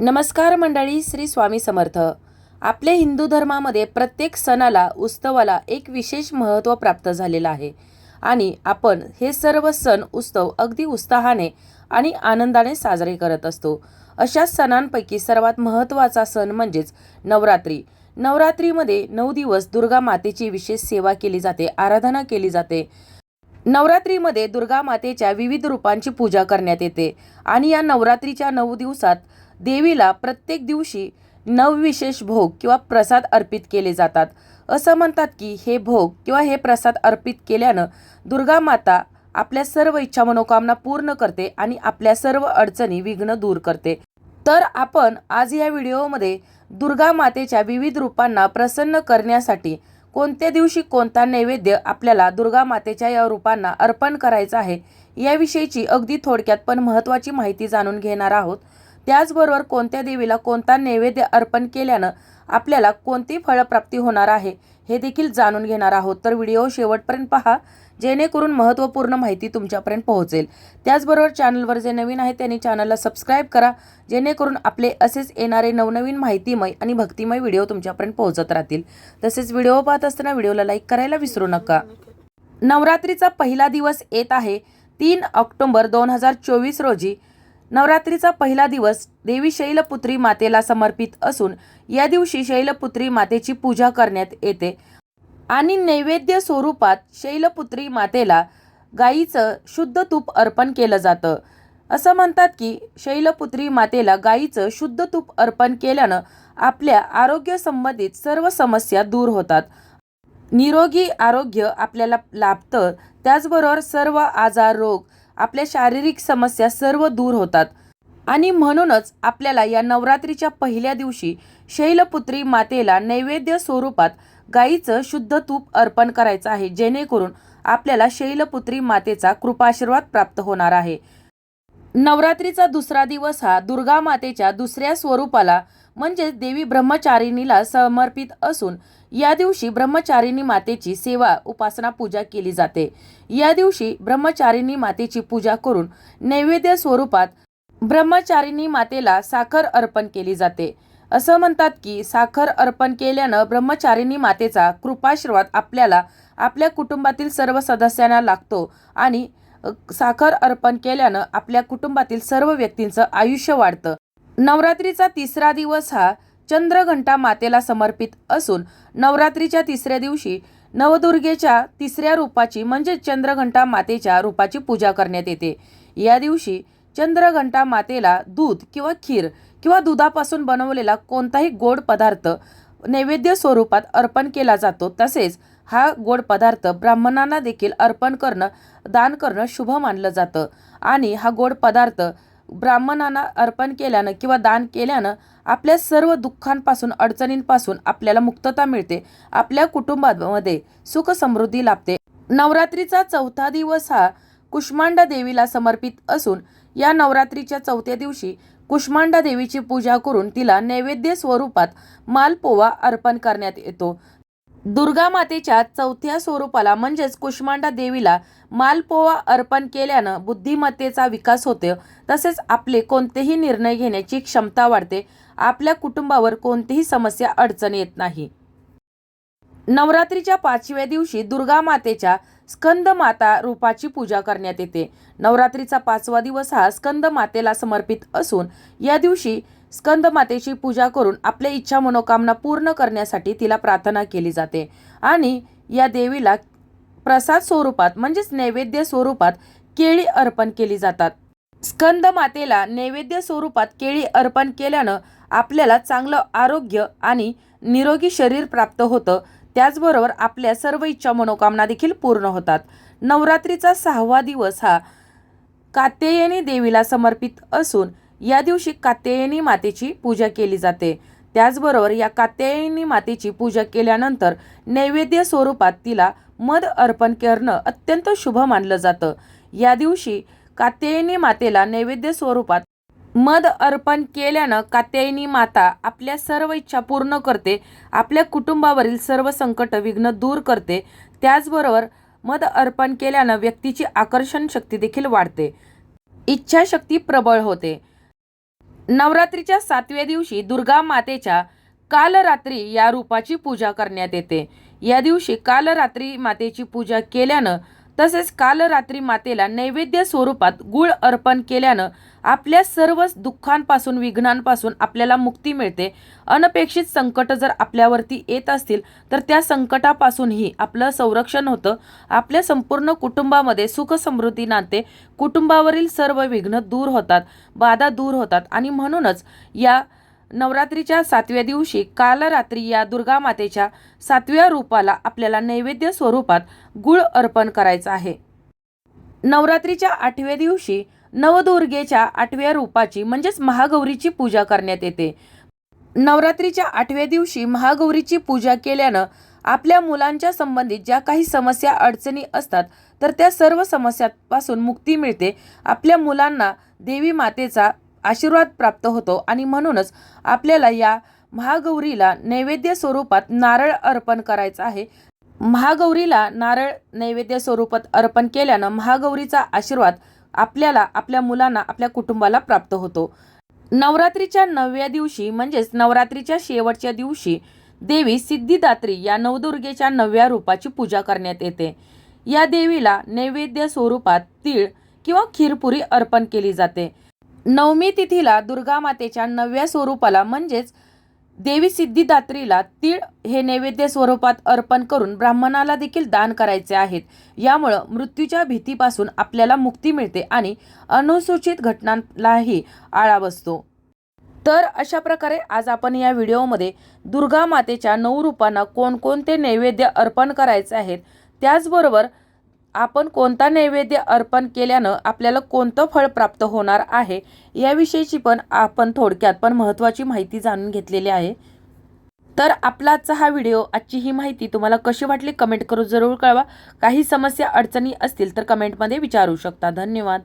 नमस्कार मंडळी श्री स्वामी समर्थ. आपल्या हिंदू धर्मामध्ये प्रत्येक सणाला उत्सवाला एक विशेष महत्त्व प्राप्त झालेलं आहे. आणि आपण हे सर्व सण उत्सव अगदी उत्साहाने आणि आनंदाने साजरे करत असतो. अशा सणांपैकी सर्वात महत्त्वाचा सण म्हणजेच नवरात्री. नवरात्रीमध्ये नऊ दिवस दुर्गा मातेची विशेष सेवा केली जाते आराधना केली जाते. नवरात्रीमध्ये दुर्गा मातेच्या विविध रूपांची पूजा करण्यात येते. आणि या नवरात्रीच्या नऊ दिवसात देवीला प्रत्येक दिवशी नवविशेष भोग किंवा प्रसाद अर्पित केले जातात. असं म्हणतात की हे भोग किंवा हे प्रसाद अर्पित केल्यानं दुर्गा माता आपल्या सर्व इच्छा मनोकामना पूर्ण करते आणि आपल्या सर्व अडचणी विघ्न दूर करते. तर आपण आज या व्हिडिओमध्ये दुर्गा मातेच्या विविध रूपांना प्रसन्न करण्यासाठी कोणत्या दिवशी कोणता नैवेद्य आपल्याला दुर्गा मातेच्या या रूपांना अर्पण करायचं आहे याविषयीची अगदी थोडक्यात पण महत्त्वाची माहिती जाणून घेणार आहोत. त्याचबरोबर कोणत्या देवीला कोणता नैवेद्य अर्पण केल्यानं आपल्याला कोणती फळप्राप्ती होणार आहे हे देखील जाणून घेणार आहोत. तर व्हिडिओ शेवटपर्यंत पहा जेणेकरून महत्त्वपूर्ण माहिती तुमच्यापर्यंत पोहोचेल. त्याचबरोबर चॅनलवर जे नवीन आहे त्यांनी चॅनलला सबस्क्राईब करा जेणेकरून आपले असेच येणारे नवनवीन माहितीमय आणि भक्तिमय व्हिडिओ तुमच्यापर्यंत पोहोचत राहतील. तसेच व्हिडिओ पाहत असताना व्हिडिओला लाईक करायला विसरू नका. नवरात्रीचा पहिला दिवस येत आहे तीन ऑक्टोंबर दोन हजार चोवीस रोजी. नवरात्रीचा पहिला दिवस देवी शैलपुत्री मातेला समर्पित असून या दिवशी शैलपुत्री मातेची पूजा करण्यात येते. आणि नैवेद्य स्वरूपात शैलपुत्री मातेला गाईचं शुद्ध तूप अर्पण केलं जातं. असं म्हणतात की शैलपुत्री मातेला गाईचं शुद्ध तूप अर्पण केल्यानं आपल्या आरोग्य संबंधित सर्व समस्या दूर होतात. निरोगी आरोग्य आपल्याला लाभतं. त्याचबरोबर सर्व आजार रोग आपल्या शारीरिक समस्या सर्व दूर होतात. आणि म्हणूनच आपल्याला या नवरात्रीच्या पहिल्या दिवशी शैलपुत्री मातेला नैवेद्य स्वरूपात गाईचं शुद्ध तूप अर्पण करायचं आहे जेणेकरून आपल्याला शैलपुत्री मातेचा कृपाशीर्वाद प्राप्त होणार आहे. नवरात्रीचा दुसरा दिवस हा दुर्गा मातेच्या दुसऱ्या स्वरूपाला म्हणजेच देवी ब्रह्मचारिणीला समर्पित असून या दिवशी ब्रह्मचारिणी मातेची सेवा उपासना पूजा केली जाते. या दिवशी ब्रह्मचारिणी मातेची पूजा करून नैवेद्य स्वरूपात ब्रह्मचारिणी मातेला साखर अर्पण केली जाते. असं म्हणतात की साखर अर्पण केल्यानं ब्रह्मचारिणी मातेचा कृपाशीर्वाद आपल्याला आपल्या कुटुंबातील सर्व सदस्यांना लागतो आणि साखर अर्पण केल्यानं आपल्या कुटुंबातील सर्व व्यक्तींचं आयुष्य वाढतं. नवरात्रीचा तिसरा दिवस हा चंद्रघंटा मातेला समर्पित असून नवरात्रीच्या तिसऱ्या दिवशी नवदुर्गेच्या तिसऱ्या रूपाची म्हणजे चंद्रघंटा मातेच्या रूपाची पूजा करण्यात येते. या दिवशी चंद्रघंटा मातेला दूध किंवा खीर किंवा दुधापासून बनवलेला कोणताही गोड पदार्थ नैवेद्य स्वरूपात अर्पण केला जातो तसेच हा गोड पदार्थ ब्राह्मणांना देखील अर्पण करणं दान करणं शुभ मानलं जातं. आणि हा गोड पदार्थ ब्राह्मणांना अर्पण केल्यानं किंवा दान केल्यानं आपल्या सर्व दुःखांपासून अडचणींपासून आपल्याला मुक्तता मिळते. आपल्या कुटुंबामध्ये सुख समृद्धी लाभते. नवरात्रीचा चौथा दिवस हा कुष्मांडा देवीला समर्पित असून या नवरात्रीच्या चौथ्या दिवशी कुष्मांडा देवीची पूजा करून तिला नैवेद्य स्वरूपात मालपोवा अर्पण करण्यात येतो. दुर्गा मातेच्या चौथ्या स्वरूपाला म्हणजेच कुष्मांडा देवीला मालपोवा अर्पण केल्यानं बुद्धिमत्तेचा विकास होतो तसेच आपले कोणतेही निर्णय घेण्याची क्षमता वाढते. आपल्या कुटुंबावर कोणतीही समस्या अडचण येत नाही. नवरात्रीच्या पाचव्या दिवशी दुर्गा मातेच्या स्कंद माता रूपाची पूजा करण्यात येते. नवरात्रीचा पाचवा दिवस हा स्कंद मातेला समर्पित असून या दिवशी स्कंद मातेची पूजा करून आपल्या इच्छा मनोकामना पूर्ण करण्यासाठी तिला प्रार्थना केली जाते. आणि या देवीला प्रसाद स्वरूपात म्हणजेच नैवेद्य स्वरूपात केळी अर्पण केली जातात. स्कंद मातेला नैवेद्य स्वरूपात केळी अर्पण केल्यानं आपल्याला चांगलं आरोग्य आणि निरोगी शरीर प्राप्त होतं. त्याचबरोबर आपल्या सर्व इच्छा मनोकामना देखील पूर्ण होतात. नवरात्रीचा सहावा दिवस हा कात्यायनी देवीला समर्पित असून या दिवशी कात्यायनी मातेची पूजा केली जाते. त्याचबरोबर या कात्यायनी मातेची पूजा केल्यानंतर नैवेद्य स्वरूपात तिला मध अर्पण करणं अत्यंत शुभ मानलं जातं. या दिवशी कात्यायनी मातेला नैवेद्य स्वरूपात मध अर्पण केल्यानं कात्यायनी माता आपल्या सर्व इच्छा पूर्ण करते आपल्या कुटुंबावरील सर्व संकट विघ्न दूर करते. त्याचबरोबर मध अर्पण केल्यानं व्यक्तीची आकर्षण शक्ती देखील वाढते. इच्छाशक्ती प्रबळ होते. नवरात्रीच्या सातव्या दिवशी दुर्गा मातेच्या कालरात्री या रूपाची पूजा करण्यात येते. या दिवशी कालरात्री मातेची पूजा केल्यानं तसेच काल रात्री मातेला नैवेद्य स्वरूपात गुळ अर्पण केल्यानं आपल्या सर्व दुःखांपासून विघ्नांपासून आपल्याला मुक्ती मिळते. अनपेक्षित संकट जर आपल्यावरती येत असतील तर त्या संकटापासूनही आपलं संरक्षण होतं. आपल्या संपूर्ण कुटुंबामध्ये सुख समृद्धी नांदते. कुटुंबावरील सर्व विघ्न दूर होतात बाधा दूर होतात आणि म्हणूनच या नवरात्रीच्या सातव्या दिवशी कालरात्री या दुर्गा मातेच्या सातव्या रूपाला आपल्याला नैवेद्य स्वरूपात गुळ अर्पण करायचं आहे. नवरात्रीच्या आठव्या दिवशी नवदुर्गेच्या आठव्या रूपाची म्हणजेच महागौरीची पूजा करण्यात येते. नवरात्रीच्या आठव्या दिवशी महागौरीची पूजा केल्यानं आपल्या मुलांच्या संबंधित ज्या काही समस्या अडचणी असतात तर त्या सर्व समस्यांपासून मुक्ती मिळते. आपल्या मुलांना देवी मातेचा आशीर्वाद प्राप्त होतो आणि म्हणूनच आपल्याला या महागौरीला नैवेद्य स्वरूपात नारळ अर्पण करायचं आहे. महागौरीला नारळ नैवेद्य स्वरूपात अर्पण केल्यानं महागौरीचा आशीर्वाद आपल्याला आपल्या मुलांना आपल्या कुटुंबाला प्राप्त होतो. नवरात्रीच्या नवव्या दिवशी म्हणजेच नवरात्रीच्या शेवटच्या दिवशी देवी सिद्धिदात्री या नवदुर्गेच्या नवव्या रूपाची पूजा करण्यात येते. या देवीला नैवेद्य स्वरूपात तीळ किंवा खीरपुरी अर्पण केली जाते. नवमी तिथीला दुर्गा मातेच्या नव्या स्वरूपाला म्हणजेच देवी सिद्धिदात्रीला तीळ हे नैवेद्य स्वरूपात अर्पण करून ब्राह्मणाला देखील दान करायचे आहेत. यामुळं मृत्यूच्या भीतीपासून आपल्याला मुक्ती मिळते आणि अनुसूचित घटनांनाही आळा बसतो. तर अशा प्रकारे आज आपण या व्हिडिओमध्ये दुर्गा मातेच्या नऊ रूपांना कोणकोणते नैवेद्य अर्पण करायचे आहेत त्याचबरोबर आपण कोणता नैवेद्य अर्पण केल्यानं आपल्याला कोणतं फळ प्राप्त होणार आहे याविषयीची पण आपण थोडक्यात पण महत्त्वाची माहिती जाणून घेतलेली आहे. तर आपला आजचा हा व्हिडिओ आजची ही माहिती तुम्हाला कशी वाटली कमेंट करून जरूर कळवा. काही समस्या अडचणी असतील तर कमेंटमध्ये विचारू शकता. धन्यवाद.